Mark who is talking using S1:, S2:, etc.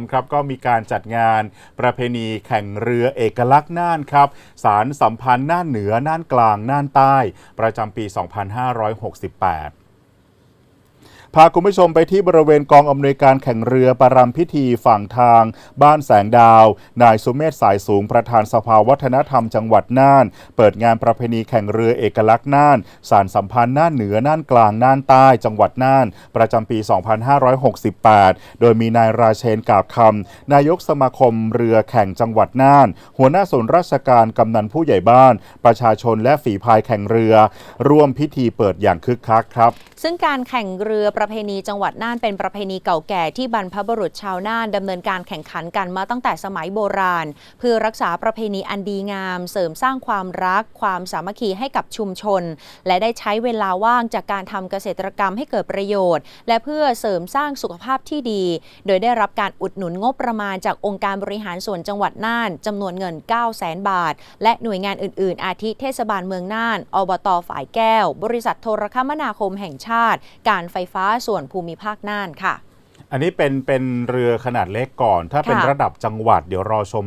S1: มครับก็มีการจัดงานประเพณีแข่งเรือเอกลักษณ์น่านครับ สารสัมพันธ์น่านเหนือน่านกลางน่านใต้ ประจำปี 2568 พาคุณผู้ชมไปที่บริเวณกองอำนวยการแข่งเรือประรำพิธีฝั่งทาง บ้านแสงดาว นายสุเมธสายสูงประธานสภาวัฒนธรรมจังหวัดน่าน เปิดงานประเพณีแข่งเรือเอกลักษณ์น่าน สารสัมพันธ์น่านเหนือน่านกลางน่านใต้จังหวัดน่าน ประจำปี 2568 โดยมีนายราเชนกาบคำนายกสมาคมเรือแข่งจังหวัดน่าน หัวหน้าส่วนราชการกำนันผู้ใหญ่บ้าน ประชาชนและฝีพายแข่งเรือ ร่วมพิธีเปิดอย่างคึกคักครับ
S2: ซึ่งการแข่งเรือประเพณีจังหวัดน่านเป็นประเพณีเก่าแก่ที่บรรพบุรุษชาวน่านดำเนินการแข่งขันกันมาตั้งแต่สมัยโบราณ เพื่อรักษาประเพณีอันดีงาม เสริมสร้างความรัก ความสามัคคีให้กับชุมชน และได้ใช้เวลาว่างจากการทำเกษตรกรรมให้เกิดประโยชน์ และเพื่อเสริมสร้างสุขภาพที่ดี โดยได้รับการอุดหนุนงบประมาณจากองค์การบริหารส่วนจังหวัดน่านจำนวนเงิน 9 0 0 0 0 0บาท และหน่วยงานอื่น ๆ อาทิเทศบาลเมืองน่านอบตฝ่ายแก้ว บริษัทโทรคมนาคมแห่งชาติ การไฟฟ้าส่วนภูมิภาคน่านค่ะ
S1: อันนี้เป็นเป็นเรือขนาดเล็กก่อน ถ้าเป็น
S2: ค่ะ
S1: ระดับจังหวัดเดี๋ยวรอชม